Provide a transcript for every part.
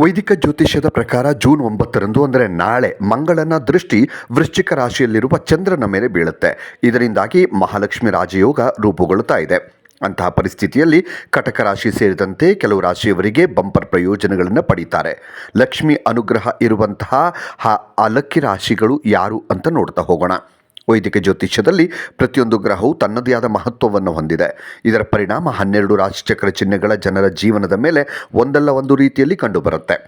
ವೈದಿಕ ಜ್ಯೋತಿಷ್ಯದ ಪ್ರಕಾರ ಜೂನ್ ಒಂಬತ್ತರಂದು ಅಂದರೆ ನಾಳೆ ಮಂಗಳನ ದೃಷ್ಟಿ ವೃಶ್ಚಿಕ ರಾಶಿಯಲ್ಲಿರುವ ಚಂದ್ರನ ಮೇಲೆ ಬೀಳುತ್ತೆ. ಇದರಿಂದಾಗಿ ಮಹಾಲಕ್ಷ್ಮಿ ರಾಜಯೋಗ ರೂಪುಗೊಳ್ಳುತ್ತಾ ಇದೆ. ಅಂತಹ ಪರಿಸ್ಥಿತಿಯಲ್ಲಿ ಕಟಕ ರಾಶಿ ಸೇರಿದಂತೆ ಕೆಲವು ರಾಶಿಯವರಿಗೆ ಬಂಪರ್ ಪ್ರಯೋಜನಗಳನ್ನು ಪಡೀತಾರೆ. ಲಕ್ಷ್ಮಿ ಅನುಗ್ರಹ ಇರುವಂತಹ ಆ ಅಲಕ್ಕಿ ರಾಶಿಗಳು ಯಾರು ಅಂತ ನೋಡ್ತಾ ಹೋಗೋಣ. ವೈದಿಕ ಜ್ಯೋತಿಷ್ಯದಲ್ಲಿ ಪ್ರತಿಯೊಂದು ಗ್ರಹವು ತನ್ನದೇ ಆದ ಮಹತ್ವವನ್ನು ಹೊಂದಿದೆ. ಇದರ ಪರಿಣಾಮ ಹನ್ನೆರಡು ರಾಶಿಚಕ್ರ ಚಿಹ್ನೆಗಳ ಜನರ ಜೀವನದ ಮೇಲೆ ಒಂದಲ್ಲ ಒಂದು ರೀತಿಯಲ್ಲಿ ಕಂಡುಬರುತ್ತೆ.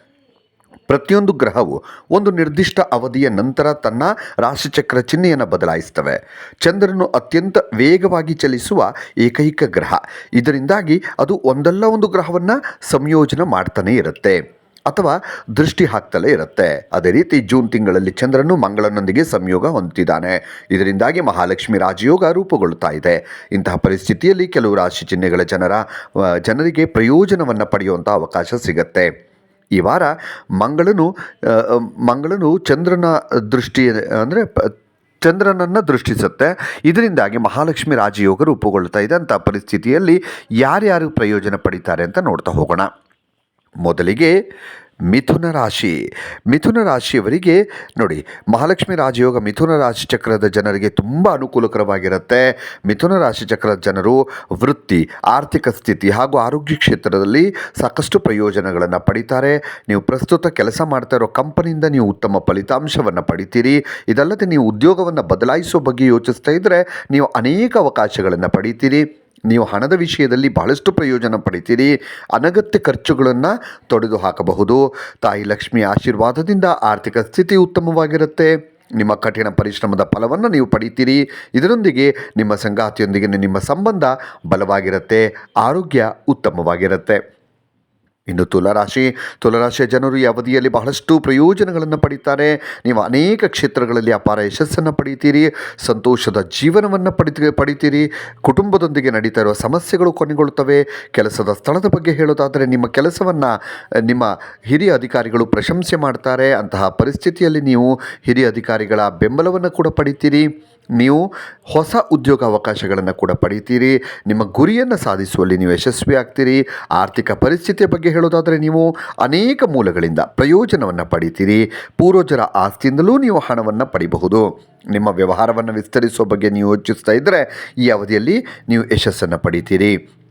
ಪ್ರತಿಯೊಂದು ಗ್ರಹವು ಒಂದು ನಿರ್ದಿಷ್ಟ ಅವಧಿಯ ನಂತರ ತನ್ನ ರಾಶಿಚಕ್ರ ಚಿಹ್ನೆಯನ್ನು ಬದಲಾಯಿಸ್ತವೆ ಚಂದ್ರನು ಅತ್ಯಂತ ವೇಗವಾಗಿ ಚಲಿಸುವ ಏಕೈಕ ಗ್ರಹ. ಇದರಿಂದಾಗಿ ಅದು ಒಂದಲ್ಲ ಒಂದು ಗ್ರಹವನ್ನು ಸಂಯೋಜನೆ ಮಾಡ್ತಾನೇ ಇರುತ್ತೆ. ಅಥವಾ ದೃಷ್ಟಿ ಹಾಕ್ತಲೇ ಇರುತ್ತೆ. ಅದೇ ರೀತಿ ಜೂನ್ ತಿಂಗಳಲ್ಲಿ ಚಂದ್ರನು ಮಂಗಳನೊಂದಿಗೆ ಸಂಯೋಗ ಹೊಂದಿದ್ದಾನೆ. ಇದರಿಂದಾಗಿ ಮಹಾಲಕ್ಷ್ಮಿ ರಾಜಯೋಗ ರೂಪುಗೊಳ್ಳುತ್ತಾ ಇದೆ. ಇಂತಹ ಪರಿಸ್ಥಿತಿಯಲ್ಲಿ ಕೆಲವು ರಾಶಿ ಚಿಹ್ನೆಗಳ ಜನರ ಜನರಿಗೆ ಪ್ರಯೋಜನವನ್ನು ಪಡೆಯುವಂಥ ಅವಕಾಶ ಸಿಗುತ್ತೆ. ಈ ವಾರ ಮಂಗಳನು ಮಂಗಳನು ಚಂದ್ರನ ದೃಷ್ಟಿ, ಅಂದರೆ ಚಂದ್ರನನ್ನು ದೃಷ್ಟಿಸುತ್ತೆ. ಇದರಿಂದಾಗಿ ಮಹಾಲಕ್ಷ್ಮಿ ರಾಜಯೋಗ ರೂಪುಗೊಳ್ಳುತ್ತಾ ಇದೆ. ಅಂತ ಪರಿಸ್ಥಿತಿಯಲ್ಲಿ ಯಾರ್ಯಾರು ಪ್ರಯೋಜನ ಪಡಿತಾರೆ ಅಂತ ನೋಡ್ತಾ ಹೋಗೋಣ. ಮೊದಲಿಗೆ ಮಿಥುನ ರಾಶಿ. ಮಿಥುನ ರಾಶಿಯವರಿಗೆ ನೋಡಿ, ಮಹಾಲಕ್ಷ್ಮಿ ರಾಜಯೋಗ ಮಿಥುನ ರಾಶಿ ಚಕ್ರದ ಜನರಿಗೆ ತುಂಬ ಅನುಕೂಲಕರವಾಗಿರುತ್ತೆ. ಮಿಥುನ ರಾಶಿ ಚಕ್ರದ ಜನರು ವೃತ್ತಿ, ಆರ್ಥಿಕ ಸ್ಥಿತಿ ಹಾಗೂ ಆರೋಗ್ಯ ಕ್ಷೇತ್ರದಲ್ಲಿ ಸಾಕಷ್ಟು ಪ್ರಯೋಜನಗಳನ್ನು ಪಡಿತಾರೆ. ನೀವು ಪ್ರಸ್ತುತ ಕೆಲಸ ಮಾಡ್ತಾ ಇರೋ ಕಂಪನಿಯಿಂದ ನೀವು ಉತ್ತಮ ಫಲಿತಾಂಶವನ್ನು ಪಡಿತೀರಿ. ಇದಲ್ಲದೆ ನೀವು ಉದ್ಯೋಗವನ್ನು ಬದಲಾಯಿಸೋ ಬಗ್ಗೆ ಯೋಚಿಸ್ತಾ ಇದ್ದರೆ ನೀವು ಅನೇಕ ಅವಕಾಶಗಳನ್ನು ಪಡಿತೀರಿ. ನೀವು ಹಣದ ವಿಷಯದಲ್ಲಿ ಬಹಳಷ್ಟು ಪ್ರಯೋಜನ ಪಡಿತೀರಿ. ಅನಗತ್ಯ ಖರ್ಚುಗಳನ್ನು ತೊಡೆದು ಹಾಕಬಹುದು. ತಾಯಿ ಲಕ್ಷ್ಮಿ ಆಶೀರ್ವಾದದಿಂದ ಆರ್ಥಿಕ ಸ್ಥಿತಿ ಉತ್ತಮವಾಗಿರುತ್ತೆ. ನಿಮ್ಮ ಕಠಿಣ ಪರಿಶ್ರಮದ ಫಲವನ್ನು ನೀವು ಪಡಿತೀರಿ. ಇದರೊಂದಿಗೆ ನಿಮ್ಮ ಸಂಗಾತಿಯೊಂದಿಗೆ ನಿಮ್ಮ ಸಂಬಂಧ ಬಲವಾಗಿರುತ್ತೆ. ಆರೋಗ್ಯ ಉತ್ತಮವಾಗಿರುತ್ತೆ. ಇನ್ನು ತುಲರಾಶಿ, ತುಲರಾಶಿಯ ಜನರು ಈ ಅವಧಿಯಲ್ಲಿ ಬಹಳಷ್ಟು ಪ್ರಯೋಜನಗಳನ್ನು ಪಡೀತಾರೆ. ನೀವು ಅನೇಕ ಕ್ಷೇತ್ರಗಳಲ್ಲಿ ಅಪಾರ ಯಶಸ್ಸನ್ನು ಪಡೀತೀರಿ, ಸಂತೋಷದ ಜೀವನವನ್ನು ಪಡಿತ ಪಡಿತೀರಿ. ಕುಟುಂಬದೊಂದಿಗೆ ನಡೀತಾ ಇರುವ ಸಮಸ್ಯೆಗಳು ಕೊನೆಗೊಳ್ಳುತ್ತವೆ. ಕೆಲಸದ ಸ್ಥಳದ ಬಗ್ಗೆ ಹೇಳೋದಾದರೆ ನಿಮ್ಮ ಕೆಲಸವನ್ನು ನಿಮ್ಮ ಹಿರಿಯ ಅಧಿಕಾರಿಗಳು ಪ್ರಶಂಸೆ ಮಾಡ್ತಾರೆ. ಅಂತಹ ಪರಿಸ್ಥಿತಿಯಲ್ಲಿ ನೀವು ಹಿರಿಯ ಅಧಿಕಾರಿಗಳ ಬೆಂಬಲವನ್ನು ಕೂಡ ಪಡಿತೀರಿ. ನೀವು ಹೊಸ ಉದ್ಯೋಗ ಅವಕಾಶಗಳನ್ನು ಕೂಡ ಪಡಿತೀರಿ, ನಿಮ್ಮ ಗುರಿಯನ್ನು ಸಾಧಿಸುವಲ್ಲಿ ನೀವು ಯಶಸ್ವಿ ಆಗ್ತೀರಿ, ಆರ್ಥಿಕ ಪರಿಸ್ಥಿತಿಯ ಬಗ್ಗೆ ಹೇಳೋದಾದರೆ ನೀವು ಅನೇಕ ಮೂಲಗಳಿಂದ ಪ್ರಯೋಜನವನ್ನು ಪಡೀತೀರಿ, ಪೂರ್ವಜರ ಆಸ್ತಿಯಿಂದಲೂ ನೀವು ಹಣವನ್ನು ಪಡಿಬಹುದು. ನಿಮ್ಮ ವ್ಯವಹಾರವನ್ನು ವಿಸ್ತರಿಸುವ ಬಗ್ಗೆ ನೀವು ಯೋಚಿಸ್ತಾ ಇದ್ದರೆ ಈ ಅವಧಿಯಲ್ಲಿ ನೀವು ಯಶಸ್ಸನ್ನು ಪಡಿತೀರಿ.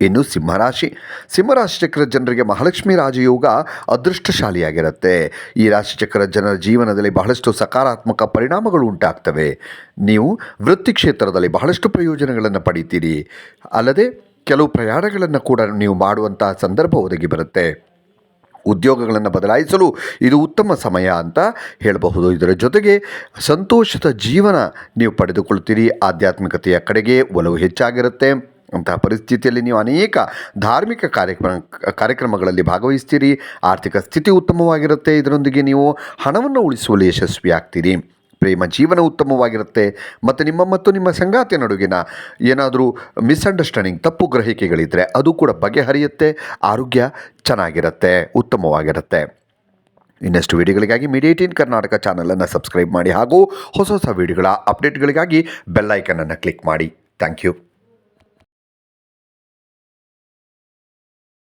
ಇನ್ನು ಸಿಂಹರಾಶಿ. ಸಿಂಹರಾಶಿ ಚಕ್ರ ಜನರಿಗೆ ಮಹಾಲಕ್ಷ್ಮಿ ರಾಜಯೋಗ ಅದೃಷ್ಟಶಾಲಿಯಾಗಿರುತ್ತೆ. ಈ ರಾಶಿ ಚಕ್ರ ಜನರ ಜೀವನದಲ್ಲಿ ಬಹಳಷ್ಟು ಸಕಾರಾತ್ಮಕ ಪರಿಣಾಮಗಳು ಉಂಟಾಗ್ತವೆ. ನೀವು ವೃತ್ತಿ ಕ್ಷೇತ್ರದಲ್ಲಿ ಬಹಳಷ್ಟು ಪ್ರಯೋಜನಗಳನ್ನು ಪಡಿತೀರಿ. ಅಲ್ಲದೆ ಕೆಲವು ಪ್ರಯಾಣಗಳನ್ನು ಕೂಡ ನೀವು ಮಾಡುವಂತಹ ಸಂದರ್ಭ ಒದಗಿ ಬರುತ್ತೆ. ಉದ್ಯೋಗಗಳನ್ನು ಬದಲಾಯಿಸಲು ಇದು ಉತ್ತಮ ಸಮಯ ಅಂತ ಹೇಳಬಹುದು. ಇದರ ಜೊತೆಗೆ ಸಂತೋಷದ ಜೀವನ ನೀವು ಪಡೆದುಕೊಳ್ತೀರಿ. ಆಧ್ಯಾತ್ಮಿಕತೆಯ ಕಡೆಗೆ ಒಲವು ಹೆಚ್ಚಾಗಿರುತ್ತೆ. ಅಂತಹ ಪರಿಸ್ಥಿತಿಯಲ್ಲಿ ನೀವು ಅನೇಕ ಧಾರ್ಮಿಕ ಕಾರ್ಯಕ್ರಮ, ಕಾರ್ಯಕ್ರಮಗಳಲ್ಲಿ ಭಾಗವಹಿಸ್ತೀರಿ. ಆರ್ಥಿಕ ಸ್ಥಿತಿ ಉತ್ತಮವಾಗಿರುತ್ತೆ. ಇದರೊಂದಿಗೆ ನೀವು ಹಣವನ್ನು ಉಳಿಸುವಲ್ಲಿ ಯಶಸ್ವಿ ಆಗ್ತೀರಿ ಪ್ರೇಮ ಜೀವನ ಉತ್ತಮವಾಗಿರುತ್ತೆ. ಮತ್ತು ನಿಮ್ಮ ಮತ್ತು ನಿಮ್ಮ ಸಂಗಾತಿಯ ನಡುವಿನ ಏನಾದರೂ ಮಿಸ್ಅಂಡರ್ಸ್ಟ್ಯಾಂಡಿಂಗ್, ತಪ್ಪು ಗ್ರಹಿಕೆಗಳಿದ್ದರೆ ಅದು ಕೂಡ ಬಗೆಹರಿಯುತ್ತೆ. ಆರೋಗ್ಯ ಚೆನ್ನಾಗಿರುತ್ತೆ, ಉತ್ತಮವಾಗಿರುತ್ತೆ. ಇನ್ನಷ್ಟು ವಿಡಿಯೋಗಳಿಗಾಗಿ ಮೀಡಿಯೇಟಿನ್ ಕರ್ನಾಟಕ ಚಾನಲನ್ನು ಸಬ್ಸ್ಕ್ರೈಬ್ ಮಾಡಿ ಹಾಗೂ ಹೊಸ ಹೊಸ ವಿಡಿಯೋಗಳ ಅಪ್ಡೇಟ್ಗಳಿಗಾಗಿ ಬೆಲ್ಲೈಕನನ್ನು ಕ್ಲಿಕ್ ಮಾಡಿ. Thank you.